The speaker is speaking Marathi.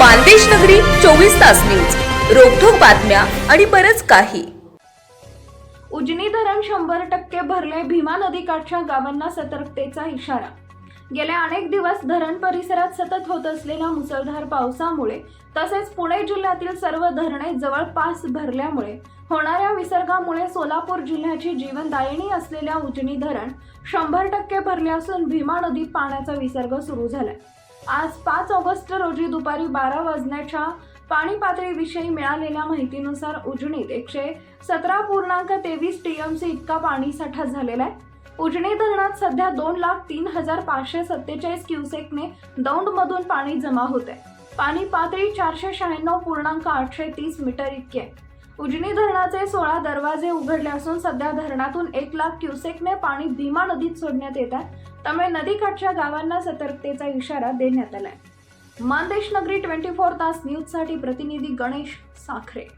मानदेश नगरी चोवीस तास न्यूज. रोखोक बातम्या आणि बरच काही. उजनी धरण शंभर टक्के भरले भीमा नदीकाठच्या गावांना सतर्कतेचा इशारा. गेल्या अनेक दिवस धरण परिसरात सतत होत असलेल्या मुसळधार पावसामुळे तसेच पुणे जिल्ह्यातील सर्व धरणे जवळपास भरल्यामुळे होणाऱ्या विसर्गामुळे सोलापूर जिल्ह्याची जीवनदायिनी असलेल्या उजनी धरण शंभर टक्के भरले असून भीमा नदीत पाण्याचा विसर्ग सुरू झालाय. आज पाच ऑगस्ट रोजी दुपारी बारा वाजण्याच्या पाणी पातळीविषयी मिळालेल्या माहितीनुसार उजनीत एकशे सतरा पूर्णांक तेवीस टी यम सी इतका पाणी साठा झालेला आहे. उजनी धरणात सध्या दोन लाख तीन हजार पाचशे सत्तेचाळीस क्युसेकने दौंडमधून पाणी जमा होते पाणी पातळी चारशे शहाण्णव पूर्णांक आठशे तीस मीटर इतकी आहे. उजनी धरणाचे सोळा दरवाजे उघडले असून सध्या धरणातून एक लाख क्युसेकने पाणी भीमा नदीत सोडण्यात येत आहे. त्यामुळे नदीकाठच्या गावांना सतर्कतेचा इशारा देण्यात आलाय. मानदेश नगरी ट्वेंटी फोर तास न्यूजसाठी प्रतिनिधी गणेश साखरे.